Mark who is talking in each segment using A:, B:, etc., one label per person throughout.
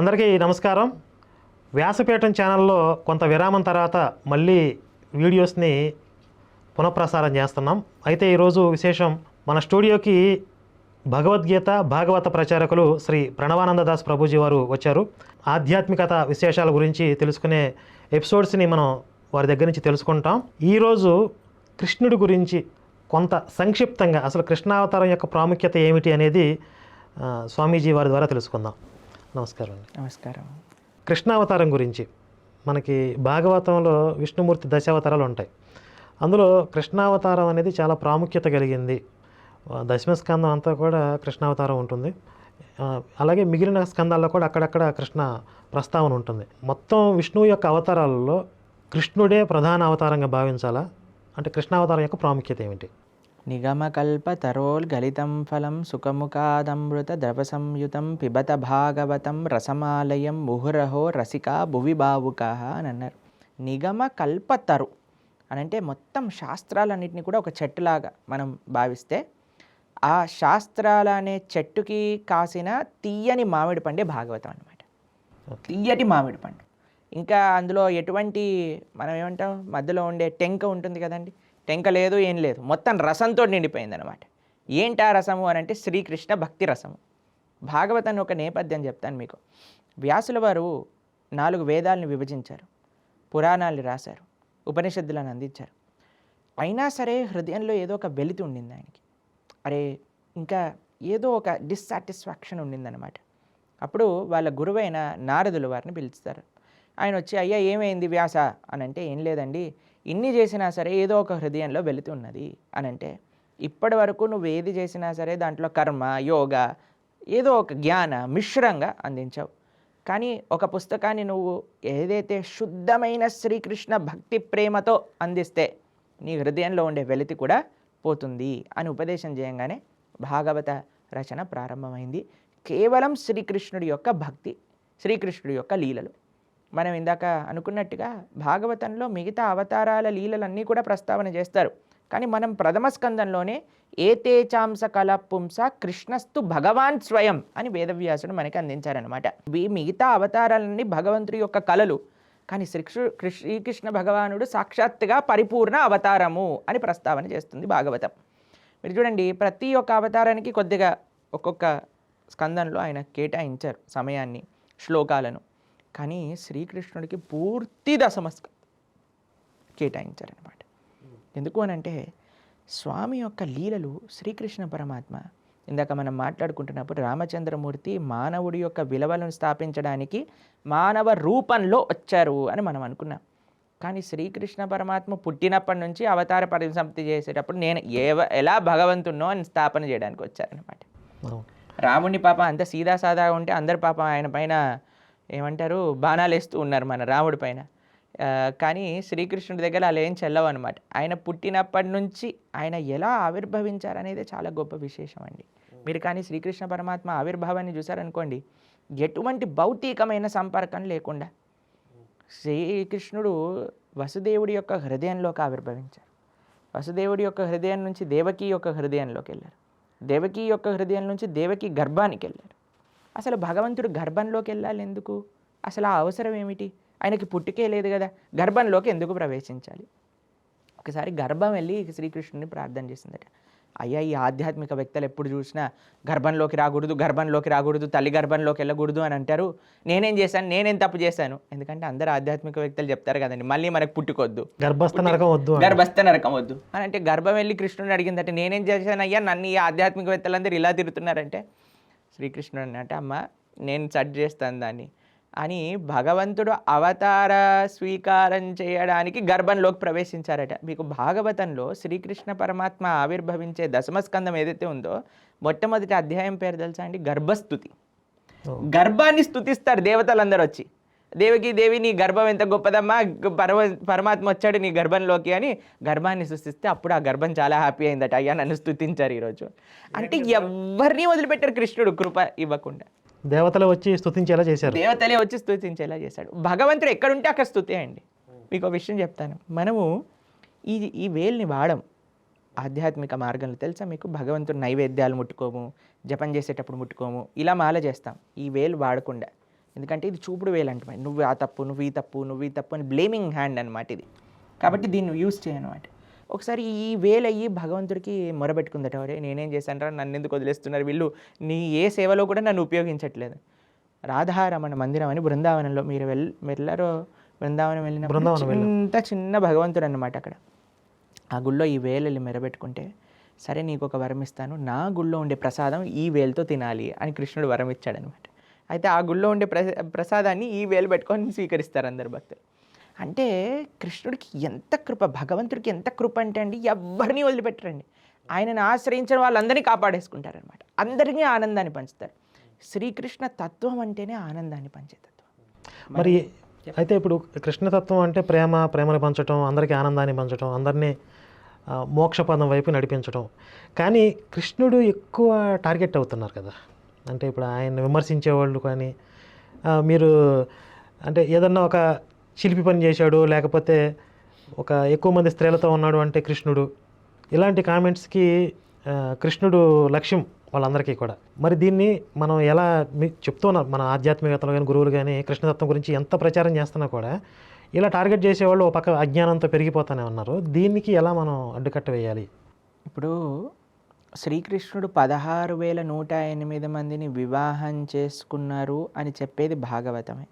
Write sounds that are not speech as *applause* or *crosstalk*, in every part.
A: అందరికీ నమస్కారం. వ్యాసపీఠం ఛానల్లో కొంత విరామం తర్వాత మళ్ళీ వీడియోస్ని పునఃప్రసారం చేస్తున్నాం. అయితే ఈరోజు విశేషం మన స్టూడియోకి భగవద్గీత భాగవత ప్రచారకులు శ్రీ ప్రణవానందదాస్ ప్రభుజీ వారు వచ్చారు. ఆధ్యాత్మికత విశేషాల గురించి తెలుసుకునే ఎపిసోడ్స్ని మనం వారి దగ్గర నుంచి తెలుసుకుంటాం. ఈరోజు కృష్ణుడి గురించి కొంత సంక్షిప్తంగా అసలు కృష్ణావతారం యొక్క ప్రాముఖ్యత ఏమిటి అనేది స్వామీజీ వారి ద్వారా తెలుసుకుందాం. నమస్కారం అండి.
B: నమస్కారం.
A: కృష్ణావతారం గురించి. మనకి భాగవతంలో విష్ణుమూర్తి దశావతారాలు ఉంటాయి. అందులో కృష్ణావతారం అనేది చాలా ప్రాముఖ్యత కలిగింది. దశమ స్కందం అంతా కూడా కృష్ణావతారం ఉంటుంది. అలాగే మిగిలిన స్కందాల్లో కూడా అక్కడక్కడ కృష్ణ ప్రస్తావన ఉంటుంది. మొత్తం విష్ణువు యొక్క అవతారాలలో కృష్ణుడే ప్రధాన అవతారంగా భావించాలా? అంటే కృష్ణావతారం యొక్క ప్రాముఖ్యత ఏమిటి?
B: నిగమకల్పతరోల్ గలితం ఫలం సుఖముఖాదమృత ద్రవ సంయుతం పిబత భాగవతం రసమాలయం ముహురహో రసికా భువి భావుకా అని అన్నారు. నిగమ కల్పతరు అని అంటే మొత్తం శాస్త్రాలన్నింటినీ కూడా ఒక చెట్టులాగా మనం భావిస్తే ఆ శాస్త్రాల అనే చెట్టుకి కాసిన తీయని మామిడి పండే భాగవతం అనమాట తీయటి మామిడి పండు. ఇంకా అందులో ఎటువంటి మనం ఏమంటాం? మధ్యలో ఉండే టెంక ఉంటుంది కదండి. టెంక లేదు ఏం లేదు. మొత్తం రసంతో నిండిపోయింది అనమాట ఏంటి ఆ రసము అని అంటే శ్రీకృష్ణ భక్తి రసము. భాగవతం ఒక నేపథ్యం చెప్తాను మీకు. వ్యాసుల వారు నాలుగు వేదాలను విభజించారు. పురాణాలు రాశారు. ఉపనిషత్తులను అందించారు. అయినా సరే హృదయంలో ఏదో ఒక వెలితి ఉండింది ఆయనకి. అరే ఇంకా ఏదో ఒక డిస్సాటిస్ఫాక్షన్ ఉండిందనమాట అప్పుడు వాళ్ళ గురువైన నారదులు వారిని పిలుస్తారు. ఆయన వచ్చి అయ్యా ఏమైంది వ్యాస? అని అంటే ఏం లేదండి. ఇన్ని చేసినా సరే ఏదో ఒక హృదయంలో వెలితి ఉన్నది అని అంటే ఇప్పటి వరకు నువ్వు ఏది చేసినా సరే దాంట్లో కర్మ యోగ ఏదో ఒక జ్ఞాన మిశ్రంగా అందించావు. కానీ ఒక పుస్తకాన్ని నువ్వు ఏదైతే శుద్ధమైన శ్రీకృష్ణ భక్తి ప్రేమతో అందిస్తే నీ హృదయంలో ఉండే వెలితి కూడా పోతుంది అని ఉపదేశం చేయంగానే భాగవత రచన ప్రారంభమైంది. కేవలం శ్రీకృష్ణుడి యొక్క భక్తి శ్రీకృష్ణుడి యొక్క లీలలు. మనం ఇందాక అనుకున్నట్టుగా భాగవతంలో మిగతా అవతారాల లీలలన్నీ కూడా ప్రస్తావన చేస్తారు. కానీ మనం ప్రథమ స్కందంలోనే ఏతేచాంస కళపుంస కృష్ణస్తు భగవాన్ స్వయం అని వేదవ్యాసుడు మనకి అందించారనమాట ఈ మిగతా అవతారాలన్నీ భగవంతుడి యొక్క కళలు కానీ శ్రీకృష్ణు కృష్ణ- శ్రీకృష్ణ భగవానుడు సాక్షాత్తుగా పరిపూర్ణ అవతారము అని ప్రస్తావన చేస్తుంది భాగవతం. మీరు చూడండి ప్రతి ఒక్క అవతారానికి కొద్దిగా ఒక్కొక్క స్కందంలో ఆయన కేటాయించారు సమయాన్ని శ్లోకాలను. కానీ శ్రీకృష్ణుడికి పూర్తి దశమస్కందం కేటాయించారనమాట ఎందుకు అని అంటే స్వామి యొక్క లీలలు శ్రీకృష్ణ పరమాత్మ. ఇందాక మనం మాట్లాడుకుంటున్నప్పుడు రామచంద్రమూర్తి మానవుడి యొక్క విలువలను స్థాపించడానికి మానవ రూపంలో వచ్చారు అని మనం అనుకున్నాం. కానీ శ్రీకృష్ణ పరమాత్మ పుట్టినప్పటి నుంచి అవతార పరిసంప్తి చేసేటప్పుడు నేను ఏ ఎలా భగవంతున్నో అని స్థాపన చేయడానికి వచ్చారనమాట. రాముడిని పాప అంత సీదా సాదా ఉంటే అందరు పాప ఆయన పైన ఏమంటారు? బాణాలు వేస్తూ ఉన్నారు మన రాముడి పైన. కానీ శ్రీకృష్ణుడి దగ్గర అలా ఏం చెల్లవు అనమాట ఆయన పుట్టినప్పటి నుంచి ఆయన ఎలా ఆవిర్భవించారనేది చాలా గొప్ప విశేషం అండి. మీరు కానీ శ్రీకృష్ణ పరమాత్మ ఆవిర్భావాన్ని చూసారనుకోండి ఎటువంటి భౌతికమైన సంపర్కం లేకుండా శ్రీకృష్ణుడు వసుదేవుడి యొక్క హృదయంలోకి ఆవిర్భవించారు. వసుదేవుడి యొక్క హృదయం నుంచి దేవకి యొక్క హృదయంలోకి వెళ్ళారు. దేవకి యొక్క హృదయం నుంచి దేవకి గర్భానికి వెళ్ళారు. అసలు భగవంతుడు గర్భంలోకి వెళ్ళాలి ఎందుకు? అసలు ఆ అవసరం ఏమిటి? ఆయనకి పుట్టుకే లేదు కదా గర్భంలోకి ఎందుకు ప్రవేశించాలి? ఒకసారి గర్భం వెళ్ళి శ్రీకృష్ణుని ప్రార్థన చేసిందట. అయ్యా ఈ ఆధ్యాత్మిక వ్యక్తులు ఎప్పుడు చూసినా గర్భంలోకి రాకూడదు గర్భంలోకి రాకూడదు తల్లి గర్భంలోకి వెళ్ళకూడదు అని అంటారు. నేనేం చేశాను? నేనేం తప్పు చేశాను? ఎందుకంటే అందరు ఆధ్యాత్మిక వ్యక్తులు చెప్తారు కదండి మళ్ళీ మనకు పుట్టుకొద్దు.
A: గర్భస్థ నరకం వద్దు.
B: గర్భస్థ నరకం వద్దు. అని అంటే గర్భం వెళ్ళి కృష్ణుని అడిగిందంటే నేనేం చేశాను అయ్యా నన్ను ఈ ఆధ్యాత్మికవేత్తలందరూ ఇలా తిరుగుతున్నారంటే శ్రీకృష్ణుడు అంటే అమ్మ నేను సెట్ చేస్తాను దాన్ని అని భగవంతుడు అవతార స్వీకారం చేయడానికి గర్భంలోకి ప్రవేశించారట. మీకు భాగవతంలో శ్రీకృష్ణ పరమాత్మ ఆవిర్భవించే దశమస్కందం ఏదైతే ఉందో మొట్టమొదటి అధ్యాయం పేరు తెలుసా అండి? గర్భస్థుతి. గర్భాన్ని స్థుతిస్తారు దేవతలందరూ వచ్చి దేవికి దేవి నీ గర్భం ఎంత గొప్పదమ్మా? పరమ పరమాత్మ వచ్చాడు నీ గర్భంలోకి అని గర్భాన్ని సృష్టిస్తే అప్పుడు ఆ గర్భం చాలా హ్యాపీ అయిందట. అయ్యా నన్ను స్థుతించారు ఈరోజు. అంటే ఎవరిని వదిలిపెట్టారు కృష్ణుడు కృప ఇవ్వకుండా?
A: దేవతలు వచ్చి స్తుతించేలా చేశారు.
B: దేవతలే వచ్చి స్థుతించేలా చేశాడు. భగవంతుడు ఎక్కడుంటే అక్కడ స్థుతి అండి మీకు ఒక విషయం చెప్తాను. మనము ఈ ఈ వేల్ని వాడం ఆధ్యాత్మిక మార్గంలో. తెలుసా మీకు? భగవంతుడు నైవేద్యాలు ముట్టుకోము జపం చేసేటప్పుడు ముట్టుకోము ఇలా మాల చేస్తాం. ఈ వేలు వాడకుండా. ఎందుకంటే ఇది చూపుడు వేలు అంటే నువ్వు ఆ తప్పు నువ్వు ఈ తప్పు నువ్వు ఈ తప్పు అని బ్లేమింగ్ హ్యాండ్ అనమాట ఇది. కాబట్టి దీన్ని యూస్ చేయనమాట. ఒకసారి ఈ వేలయ్యి భగవంతుడికి మొరబెట్టుకుందట "ఒరే, నేనేం చేశాను రా నన్ను ఎందుకు వదిలేస్తున్నారు వీళ్ళు? నీ ఏ సేవలో కూడా నన్ను ఉపయోగించట్లేదు. రాధారమణ మందిరం అని బృందావనంలో మీరు వెల్ వెళ్ళారో బృందావనం వెళ్ళినప్పుడు
A: బృందావనం వెళ్ళాం.
B: ఇంత చిన్న భగవంతుడు అన్నమాట అక్కడ. ఆ గుళ్ళో ఈ వేలల్ని మెరబెట్టుకుంటే సరే నీకు ఒక వరం ఇస్తాను. నా గుళ్ళో ఉండే ప్రసాదం ఈ వేలుతో తినాలి అని కృష్ణుడు వరం ఇచ్చాడనమాట అయితే ఆ గుళ్ళో ఉండే ప్ర ప్రసాదాన్ని ఈ వేలు పెట్టుకొని స్వీకరిస్తారు అందరు భక్తులు. అంటే కృష్ణుడికి ఎంత కృప భగవంతుడికి ఎంత కృప అంటే అండి ఎవరిని వదిలిపెట్టరండి. ఆయనను ఆశ్రయించిన వాళ్ళందరినీ కాపాడేసుకుంటారనమాట అందరికీ ఆనందాన్ని పంచుతారు. శ్రీకృష్ణ తత్వం అంటేనే ఆనందాన్ని పంచే తత్వం.
A: మరి అయితే ఇప్పుడు కృష్ణతత్వం అంటే ప్రేమ ప్రేమని పంచటం అందరికీ ఆనందాన్ని పంచటం అందరినీ మోక్షపదం వైపు నడిపించడం కానీ కృష్ణుడు ఎక్కువ టార్గెట్ అవుతున్నారు కదా. అంటే ఇప్పుడు ఆయన విమర్శించే వాళ్ళు కానీ మీరు అంటే ఏదన్నా ఒక శిల్పి పని చేశాడు లేకపోతే ఒక ఎక్కువ మంది స్త్రీలతో ఉన్నాడు అంటే కృష్ణుడు ఇలాంటి కామెంట్స్కి కృష్ణుడు లక్ష్యం వాళ్ళందరికీ కూడా. మరి దీన్ని మనం ఎలా మీకు మన ఆధ్యాత్మికతలు కానీ గురువులు కానీ కృష్ణతత్వం గురించి ఎంత ప్రచారం చేస్తున్నా కూడా ఇలా టార్గెట్ చేసేవాళ్ళు ఒక పక్క అజ్ఞానంతో పెరిగిపోతానే ఉన్నారు. దీనికి ఎలా మనం అడ్డుకట్ట వేయాలి?
B: ఇప్పుడు శ్రీకృష్ణుడు పదహారు వేల నూట ఎనిమిది మందిని వివాహం చేసుకున్నారు అని చెప్పేది భాగవతమే.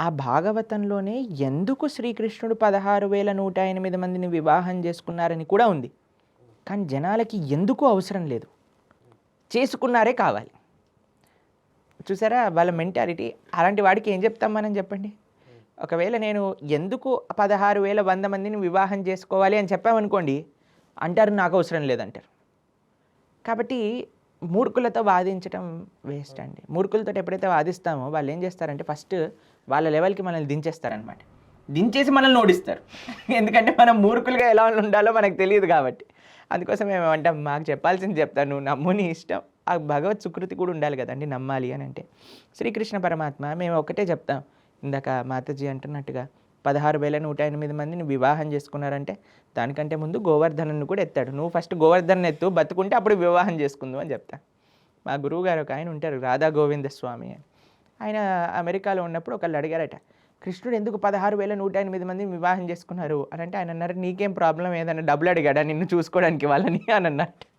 B: ఆ భాగవతంలోనే ఎందుకు శ్రీకృష్ణుడు పదహారు వేల నూట ఎనిమిది మందిని వివాహం చేసుకున్నారని కూడా ఉంది. కానీ జనాలకి ఎందుకు అవసరం లేదు? చేసుకున్నారే కావాలి. చూసారా వాళ్ళ మెంటాలిటీ? అలాంటి వాడికి ఏం చెప్తాం మనం చెప్పండి? ఒకవేళ నేను ఎందుకు పదహారు వేల వంద మందిని వివాహం చేసుకోవాలి అని చెప్పామనుకోండి అంటారు నాకు అవసరం లేదంటారు. కాబట్టి మూర్ఖులతో వాదించడం వేస్ట్ అండి. మూర్ఖులతో ఎప్పుడైతే వాదిస్తామో వాళ్ళు ఏం చేస్తారంటే ఫస్ట్ వాళ్ళ లెవెల్కి మనల్ని దించేస్తారనమాట దించేసి మనల్ని ఓడిస్తారు. *laughs* ఎందుకంటే మనం మూర్ఖులుగా ఎలా ఉండాలో మనకు తెలియదు కాబట్టి. అందుకోసం మేము ఏమంటాం మాకు చెప్పాల్సింది చెప్తాను. నువ్వు నమ్ము నీ ఇష్టం. ఆ భగవత్ సుకృతి కూడా ఉండాలి కదండి నమ్మాలి అని అంటే. శ్రీకృష్ణ పరమాత్మ మేము ఒకటే చెప్తాం. ఇందాక మాతాజీ అంటున్నట్టుగా పదహారు వేల నూట ఎనిమిది మందిని వివాహం చేసుకున్నారంటే దానికంటే ముందు గోవర్ధనను కూడా ఎత్తాడు. నువ్వు ఫస్ట్ గోవర్ధన్ ఎత్తు బతుకుంటే అప్పుడు వివాహం చేసుకుందాం అని చెప్తా. మా గురువు గారు ఒక ఆయన ఉంటారు రాధా గోవింద స్వామి అని. ఆయన అమెరికాలో ఉన్నప్పుడు ఒకళ్ళు అడిగారట కృష్ణుడు ఎందుకు పదహారు వేల నూట ఎనిమిది మందిని వివాహం చేసుకున్నారు? అని అంటే ఆయన అన్నారు నీకేం ప్రాబ్లం ఏదన్నా డబ్బులు అడిగాడా నిన్ను చూసుకోవడానికి వాళ్ళని? అని అన్నట్టు.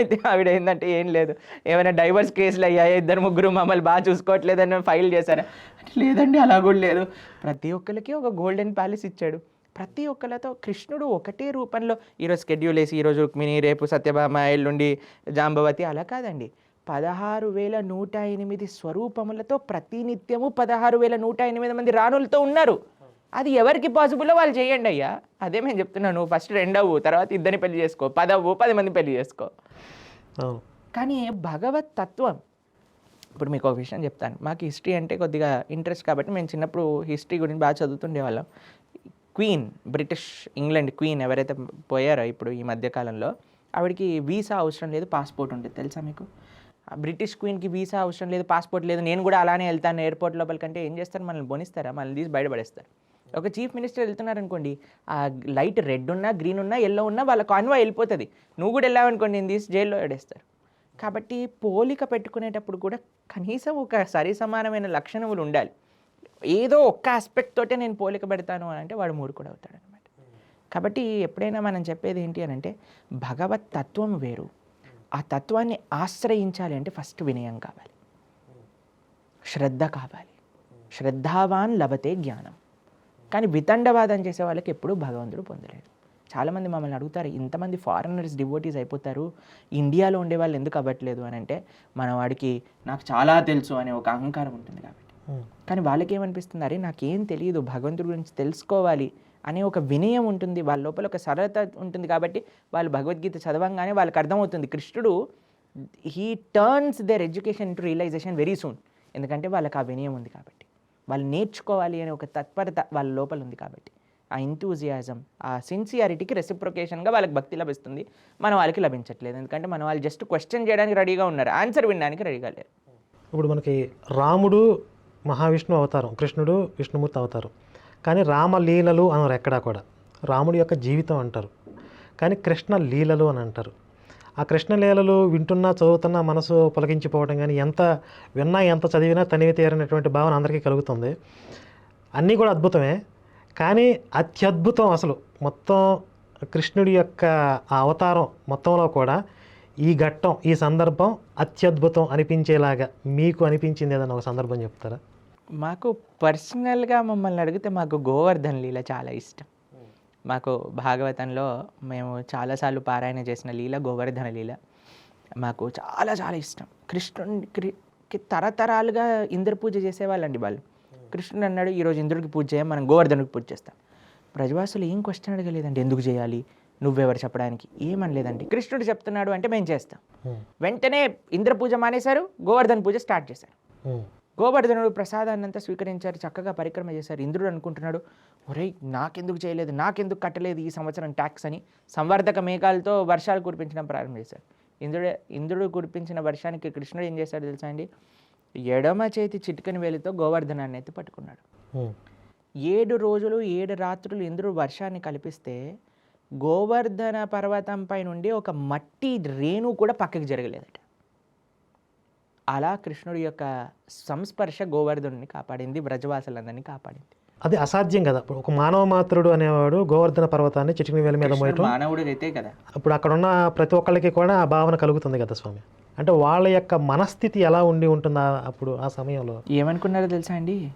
B: అయితే *laughs* ఆవిడ ఏంటంటే ఏం లేదు. ఏమైనా డైవర్స్ కేసులు అయ్యాయి? ఇద్దరు ముగ్గురు మమ్మల్ని బాగా చూసుకోవట్లేదని ఫైల్ చేశారా? అంటే లేదండి అలా కూడా లేదు. ప్రతి ఒక్కరికి ఒక గోల్డెన్ ప్యాలెస్ ఇచ్చాడు. ప్రతి ఒక్కరితో కృష్ణుడు ఒకటే రూపంలో ఈరోజు స్కెడ్యూల్ వేసి ఈరోజు రుక్మిణి రేపు సత్యభామ ఎల్లుండి జాంబవతి అలా కాదండి. పదహారు వేల నూట ఎనిమిది స్వరూపములతో ప్రతినిత్యము పదహారు వేల నూట ఎనిమిది మంది రాణులతో ఉన్నారు. అది ఎవరికి పాసిబుల్లో వాళ్ళు చేయండి అయ్యా. అదే మేము చెప్తున్నాను ఫస్ట్ రెండవు తర్వాత ఇద్దరిని పెళ్ళి చేసుకో పదవు పది మంది పెళ్ళి చేసుకో. కానీ భగవత్ తత్వం ఇప్పుడు మీకు ఒక విషయం చెప్తాను. మాకు హిస్టరీ అంటే కొద్దిగా ఇంట్రెస్ట్ కాబట్టి మేము చిన్నప్పుడు హిస్టరీ గురించి బాగా చదువుతుండేవాళ్ళం క్వీన్ బ్రిటిష్ ఇంగ్లాండ్ క్వీన్ ఎవరైతే పోయారో ఇప్పుడు ఈ మధ్యకాలంలో ఆవిడకి వీసా అవసరం లేదు పాస్పోర్ట్ ఉంటుంది. తెలుసా మీకు? ఆ బ్రిటిష్ క్వీన్కి వీసా అవసరం లేదు పాస్పోర్ట్ లేదు. నేను కూడా అలానే వెళ్తాను ఎయిర్పోర్ట్ లోపలికంటే ఏం చేస్తారు? మనల్ని బోనిస్తారా? మనల్ని తీసి బయటపడేస్తారు. ఒక చీఫ్ మినిస్టర్ వెళ్తున్నారనుకోండి ఆ లైట్ రెడ్ ఉన్నా గ్రీన్ ఉన్నా ఎల్లో ఉన్నా వాళ్ళ కాన్వాయ్ వెళ్ళిపోతుంది. నువ్వు కూడా వెళ్ళావనుకోండి నేను తీసి జైల్లో ఏడేస్తారు కాబట్టి పోలిక పెట్టుకునేటప్పుడు కూడా కనీసం ఒక సరి సమానమైన లక్షణములు ఉండాలి. ఏదో ఒక్క ఆస్పెక్ట్ తోటే నేను పోలిక పెడతాను అని అంటే వాడు మూడు కూడా అవుతాడు అనమాట కాబట్టి ఎప్పుడైనా మనం చెప్పేది ఏంటి అని అంటే భగవత్ తత్వం వేరు. ఆ తత్వాన్ని ఆశ్రయించాలి అంటే ఫస్ట్ వినయం కావాలి. శ్రద్ధ కావాలి. శ్రద్ధావాన్ లభతే జ్ఞానం. కానీ వితండవాదం చేసే వాళ్ళకి ఎప్పుడూ భగవంతుడు పొందలేడు చాలామంది మమ్మల్ని అడుగుతారు ఇంతమంది ఫారినర్స్ డివోటీస్ అయిపోతారు ఇండియాలో ఉండే వాళ్ళు ఎందుకు అవ్వట్లేదు అని అంటే మన వాడికి నాకు చాలా తెలుసు అనే ఒక అహంకారం ఉంటుంది కాబట్టి. కానీ వాళ్ళకి ఏమనిపిస్తుంది అరే నాకేం తెలియదు భగవంతుడి గురించి తెలుసుకోవాలి అనే ఒక వినయం ఉంటుంది వాళ్ళ లోపల ఒక సరళత ఉంటుంది కాబట్టి వాళ్ళు భగవద్గీత చదవంగానే వాళ్ళకి అర్థమవుతుంది. కృష్ణుడు he turns their education to realisation very soon ఎందుకంటే వాళ్ళకి ఆ వినయం ఉంది కాబట్టి. వాళ్ళు నేర్చుకోవాలి అనే ఒక తత్పరత వాళ్ళ లోపల ఉంది కాబట్టి. ఆ ఇంతూజియాజం ఆ సిన్సియారిటీకి రెసిప్రొకేషన్గా వాళ్ళకి భక్తి లభిస్తుంది. మన వాళ్ళకి లభించట్లేదు. ఎందుకంటే మన వాళ్ళు జస్ట్ క్వశ్చన్ చేయడానికి రెడీగా ఉన్నారు. ఆన్సర్ వినడానికి రెడీగా లేరు.
A: ఇప్పుడు మనకి రాముడు మహావిష్ణు అవతారం కృష్ణుడు విష్ణుమూర్తి అవతారం. కానీ రామలీలలు అనరు ఎక్కడా కూడా. రాముడి యొక్క జీవితం అంటారు. కానీ కృష్ణ లీలలు అని అంటారు. ఆ కృష్ణలీలలు వింటున్నా చదువుతున్నా మనసు పులకించిపోవడం కానీ ఎంత విన్నా ఎంత చదివినా తనివి తీరనటువంటి భావన అందరికీ కలుగుతుంది. అన్నీ కూడా అద్భుతమే. కానీ అత్యద్భుతం అసలు మొత్తం కృష్ణుడి యొక్క ఆ అవతారం మొత్తంలో కూడా ఈ ఘట్టం ఈ సందర్భం అత్యద్భుతం అనిపించేలాగా మీకు అనిపించింది ఏదైనా ఒక సందర్భం చెప్తారా?
B: మాకు పర్సనల్గా మమ్మల్ని అడిగితే మాకు గోవర్ధన్ లీల చాలా ఇష్టం. మాకు భాగవతంలో మేము చాలాసార్లు పారాయణ చేసిన లీల గోవర్ధన లీల. మాకు చాలా చాలా ఇష్టం. కృష్ణుడికి తరతరాలుగా ఇంద్ర పూజ చేసేవాళ్ళండి వాళ్ళు. కృష్ణుడు అన్నాడు ఈరోజు ఇంద్రుడికి పూజ చేయం మనం గోవర్ధనుడికి పూజ చేస్తాం. ప్రజవాసులు ఏం క్వశ్చన్ అడగలేదండి ఎందుకు చేయాలి? నువ్వెవరు చెప్పడానికి? ఏమనలేదండి. కృష్ణుడు చెప్తున్నాడు అంటే మేము చేస్తాం. వెంటనే ఇంద్ర పూజ మానేశారు గోవర్ధన్ పూజ స్టార్ట్ చేశారు. గోవర్ధనుడు ప్రసాదాన్ని అంతా స్వీకరించారు చక్కగా పరిక్రమ చేశారు. ఇంద్రుడు అనుకుంటున్నాడు ఒరేయ్ నాకెందుకు చేయలేదు నాకెందుకు కట్టలేదు ఈ సంవత్సరం ట్యాక్స్ అని సంవర్ధక మేఘాలతో వర్షాలు కురిపించడం ప్రారంభం చేశారు ఇంద్రుడు ఇంద్రుడు కురిపించిన వర్షానికి కృష్ణుడు ఏం చేశాడు తెలుసా అండి? ఎడమ చేతి చిటికని వేలితో గోవర్ధనాన్ని ఎత్తి పట్టుకున్నాడు. ఏడు రోజులు ఏడు రాత్రులు ఇంద్రుడు వర్షాన్ని కల్పిస్తే గోవర్ధన పర్వతంపై నుండి ఒక మట్టి రేణు కూడా పక్కకి జరగలేదట. అలా కృష్ణుడి యొక్క సంస్పర్శ గోవర్ధనుని కాపాడింది బ్రజవాసులందరినీ కాపాడింది.
A: అది అసాధ్యం కదా. ఇప్పుడు ఒక మానవ మాత్రుడు అనేవాడు గోవర్ధన పర్వతాన్ని చిటికిన వేల మీద మోయటం.
B: మానవుడు అయితే కదా.
A: ఇప్పుడు అక్కడ ఉన్న ప్రతి ఒక్కళ్ళకి కూడా ఆ భావన కలుగుతుంది కదా స్వామి. అంటే వాళ్ళ యొక్క మనస్థితి ఎలా ఉండి ఉంటుందా అప్పుడు ఆ సమయంలో?
B: ఏమనుకున్నారో తెలుసా అండి?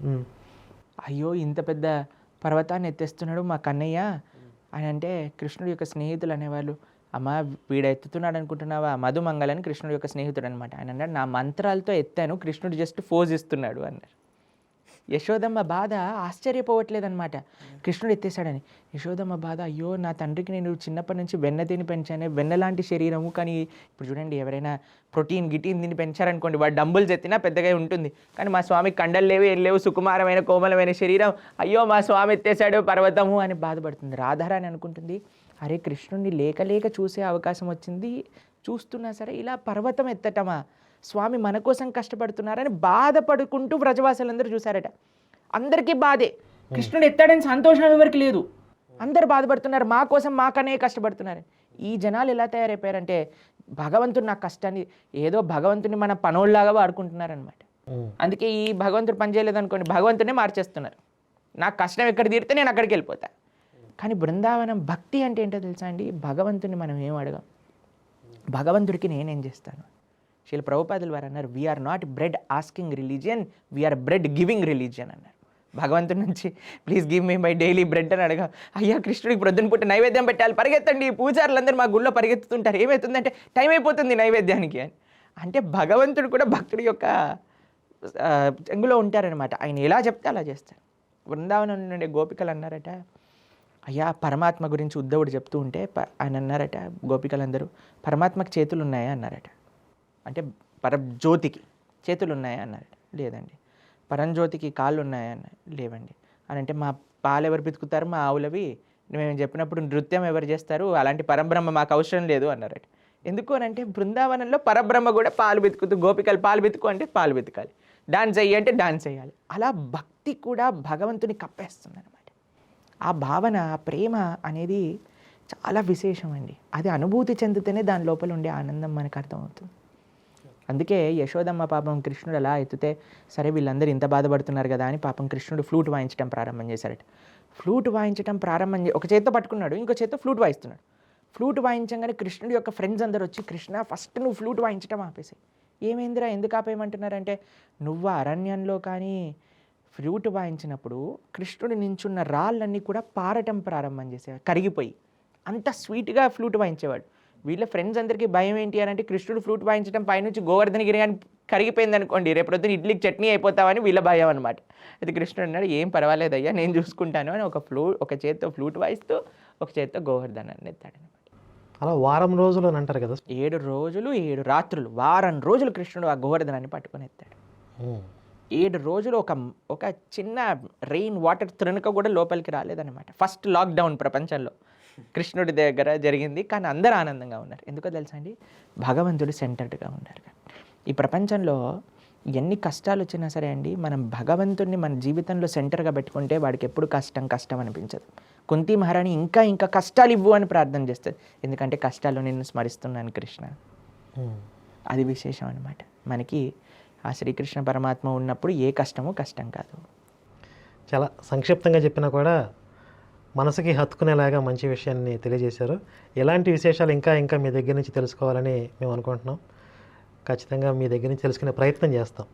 B: అయ్యో ఇంత పెద్ద పర్వతాన్ని ఎత్తేస్తున్నాడు మా కన్నయ్య అని అంటే కృష్ణుడి యొక్క స్నేహితులు అనేవాళ్ళు. అమ్మ వీడు ఎత్తుతున్నాడు అనుకుంటున్నావా మధుమంగళ అని కృష్ణుడి యొక్క స్నేహితుడు అనమాట ఆయన అన్నాడు నా మంత్రాలతో ఎత్తాను కృష్ణుడు జస్ట్ ఫోజ్ ఇస్తున్నాడు అన్నారు. యశోదమ్మ బాధ ఆశ్చర్యపోవట్లేదన్నమాట కృష్ణుడు ఎత్తేసాడని యశోదమ్మ బాధ అయ్యో నా తండ్రికి నేను చిన్నప్పటి నుంచి వెన్న తిని పెంచానే వెన్న లాంటి శరీరము కానీ ఇప్పుడు చూడండి ఎవరైనా ప్రోటీన్ గిటీన్ తిని పెంచారనుకోండి వాడు డంబుల్స్ ఎత్తినా పెద్దగా ఉంటుంది. కానీ మా స్వామి కండలు లేవు ఏం లేవు సుకుమారమైన కోమలమైన శరీరం. అయ్యో మా స్వామి ఎత్తేసాడు పర్వతము అని బాధపడుతుంది. రాధారాణి అనుకుంటుంది అరే కృష్ణుడిని లేక లేక చూసే అవకాశం వచ్చింది. చూస్తున్నా సరే ఇలా పర్వతం ఎత్తటమా? స్వామి మన కోసం కష్టపడుతున్నారని బాధపడుకుంటూ వ్రజవాసులందరూ చూశారట. అందరికీ బాధే. కృష్ణుడు ఎత్తాడని సంతోషం ఎవరికి లేదు. అందరు బాధపడుతున్నారు. మా కోసం మాకనే కష్టపడుతున్నారు. ఈ జనాలు ఎలా తయారైపోయారంటే భగవంతుడు నా కష్టాన్ని ఏదో భగవంతుని మన పనోళ్ళలాగా వాడుకుంటున్నారనమాట అందుకే ఈ భగవంతుడు పని చేయలేదు అనుకోండి భగవంతునే మార్చేస్తున్నారు. నాకు కష్టం ఎక్కడ తీరితే నేను అక్కడికి వెళ్ళిపోతా. కానీ బృందావనం భక్తి అంటే ఏంటో తెలుసా అండి? భగవంతుని మనం ఏం అడగం? భగవంతుడికి నేనేం చేస్తాను? శీల ప్రభుపాదులు వారు అన్నారు we are not bread asking religion we are bread giving religion అన్నారు. భగవంతుడి నుంచి please give me my daily bread అని అడగా. అయ్యా కృష్ణుడికి ప్రొద్దున పుట్టి నైవేద్యం పెట్టాలి పరిగెత్తండి పూజారులందరూ మా గుళ్ళో పరిగెత్తుతుంటారు ఏమవుతుందంటే టైం అయిపోతుంది నైవేద్యానికి అని. అంటే భగవంతుడు కూడా భక్తుడి యొక్క చెంగులో ఉంటారనమాట ఆయన ఎలా చెప్తే అలా చేస్తారు బృందావనం నుండి గోపికలు అన్నారట అయ్యా పరమాత్మ గురించి ఉద్ధవుడు చెప్తూ ఉంటే ప- ఆయన అన్నారట గోపికలందరూ పరమాత్మకి చేతులు ఉన్నాయా అన్నారట. అంటే పరజ్యోతికి చేతులు ఉన్నాయా అన్నారట. లేదండి. పరంజ్యోతికి కాళ్ళు ఉన్నాయా అన్న లేవండి. అని అంటే మా పాలు ఎవరు పితుకుతారు మా ఆవులవి. మేము చెప్పినప్పుడు నృత్యం ఎవరు చేస్తారు? అలాంటి పరబ్రహ్మ మాకు అవసరం లేదు అన్నారట. ఎందుకు అని అంటే బృందావనంలో పరబ్రహ్మ కూడా పాలు వెతుకుతూ గోపికలు పాలు వెతుకు అంటే పాలు వెతకాలి. డాన్స్ చెయ్యి అంటే డాన్స్ చేయాలి అలా భక్తి కూడా భగవంతుని కప్పేస్తుంది ఆ భావన ప్రేమ అనేది చాలా విశేషం అండి అది అనుభూతి చెందితేనే దాని లోపల ఉండే ఆనందం మనకు అర్థమవుతుంది. అందుకే యశోదమ్మ పాపం కృష్ణుడు అలా ఎత్తితే సరే వీళ్ళందరూ ఇంత బాధపడుతున్నారు కదా అని పాపం కృష్ణుడు ఫ్లూట్ వాయించడం ప్రారంభం చేశారట. ఫ్లూట్ వాయించడం ప్రారంభం చే ఒక చేత్తో పట్టుకున్నాడు ఇంకో చేత్తో ఫ్లూట్ వాయిస్తున్నాడు. ఫ్లూట్ వాయించగానే కృష్ణుడి యొక్క ఫ్రెండ్స్ అందరూ వచ్చి కృష్ణ ఫస్ట్ నువ్వు ఫ్లూట్ వాయించడం ఆపేసాయి. ఏమైందిరా? ఎందుకు ఆపేయమంటున్నారంటే నువ్వు అరణ్యంలో కానీ ఫ్లూట్ వాయించినప్పుడు కృష్ణుడు నించున్న రాళ్ళన్నీ కూడా పారటం ప్రారంభం చేసేవాడు కరిగిపోయి. అంత స్వీట్గా ఫ్లూట్ వాయించేవాడు. వీళ్ళ ఫ్రెండ్స్ అందరికీ భయం ఏంటి అని అంటే కృష్ణుడు ఫ్లూట్ వాయించడం పైనుంచి గోవర్ధనగిరి అని కరిగిపోయింది అనుకోండి రేపు పొద్దున ఇడ్లీకి చట్నీ అయిపోతావని వీళ్ళ భయం అనమాట అయితే కృష్ణుడు అన్నాడు ఏం పర్వాలేదయ్యా నేను చూసుకుంటాను అని ఒక ఫ్లూ ఒక చేత్తో ఫ్లూట్ వాయిస్తూ ఒక చేత్తో గోవర్ధనాన్ని ఎత్తాడనమాట
A: అలా వారం రోజులు అని అంటారు కదా.
B: ఏడు రోజులు ఏడు రాత్రులు వారం రోజులు కృష్ణుడు ఆ గోవర్ధనాన్ని పట్టుకొని ఎత్తాడు. ఏడు రోజులు ఒక ఒక చిన్న రెయిన్ వాటర్ త్రినక కూడా లోపలికి రాలేదన్నమాట. ఫస్ట్ లాక్డౌన్ ప్రపంచంలో. కృష్ణుడి దగ్గర జరిగింది కానీ అందరూ ఆనందంగా ఉన్నారు. ఎందుకో తెలుసా అండి? భగవంతుడు సెంటర్డ్గా ఉన్నారు ఈ ప్రపంచంలో ఎన్ని కష్టాలు వచ్చినా సరే అండి మనం భగవంతుడిని మన జీవితంలో సెంటర్గా పెట్టుకుంటే వాడికి ఎప్పుడు కష్టం కష్టం అనిపించదు. కుంతి మహారాణి ఇంకా ఇంకా కష్టాలు ఇవ్వు అని ప్రార్థన చేస్తుంది. ఎందుకంటే కష్టాలు నిన్ను స్మరిస్తున్నాను కృష్ణ. అది విశేషం అనమాట మనకి ఆ శ్రీకృష్ణ పరమాత్మ ఉన్నప్పుడు ఏ కష్టము కష్టం కాదు.
A: చాలా సంక్షిప్తంగా చెప్పినా కూడా మనసుకి హత్తుకునేలాగా మంచి విషయాన్ని తెలియజేశారు. ఎలాంటి విశేషాలు ఇంకా ఇంకా మీ దగ్గర నుంచి తెలుసుకోవాలని మేము అనుకుంటున్నాం. ఖచ్చితంగా మీ దగ్గర నుంచి తెలుసుకునే ప్రయత్నం చేస్తాం.